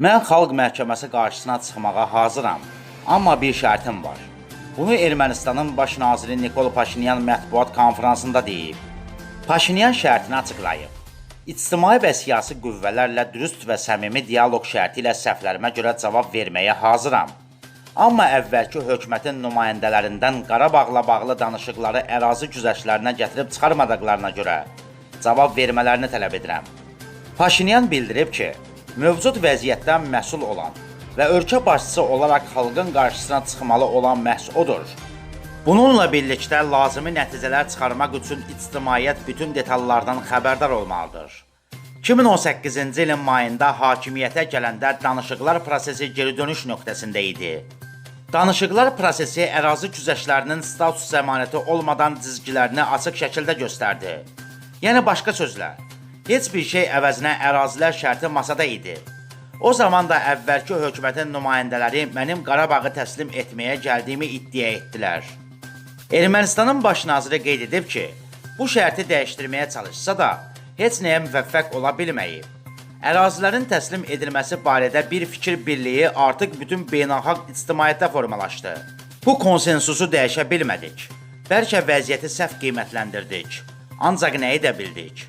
Mən xalq məhkəməsi qarşısına çıxmağa hazıram, amma bir şərtim var. Bunu Ermənistanın baş naziri Nikol Paşinyan mətbuat konfransında deyib. Paşinyan şərtini açıqlayıb. İctimai və siyasi qüvvələrlə dürüst və səmimi dialoq şərti ilə səhvlərimə görə cavab verməyə hazıram. Amma əvvəlki hökumətin nümayəndələrindən Qarabağla bağlı danışıqları ərazi güzəştlərinə gətirib çıxarmadıqlarına görə cavab vermələrini tələb edirəm. Paşinyan bildirib ki, mövcud vəziyyətdən məsul olan və ölkə başçısı olaraq xalqın qarşısına çıxmalı olan məhz odur. Bununla birlikdə lazımi nəticələr çıxarmaq üçün ictimaiyyət bütün detallardan xəbərdar olmalıdır. 2018-ci ilin mayında hakimiyyətə gələndə danışıqlar prosesi geri dönüş nöqtəsində idi. Danışıqlar prosesi ərazi güzəştlərinin status zəmanəti olmadan cizgilərini açıq şəkildə göstərdi. Yəni başqa sözlə, heç bir şey əvəzinə ərazilər şərti masada idi. O zaman da əvvəlki hökumətin nümayəndələri mənim Qarabağı təslim etməyə gəldiyimi iddia etdilər. Ermənistanın baş naziri qeyd edib ki, bu şərti dəyişdirməyə çalışsa da heç nəyə müvəffəq ola bilməyib. Ərazilərin təslim edilməsi barədə bir fikir birliyi artıq bütün beynəlxalq ictimaiyyətdə formalaşdı. Bu konsensusu dəyişə bilmədik. Bəlkə vəziyyəti səhv qiymətləndirdik. Ancaq nəyi də bildik?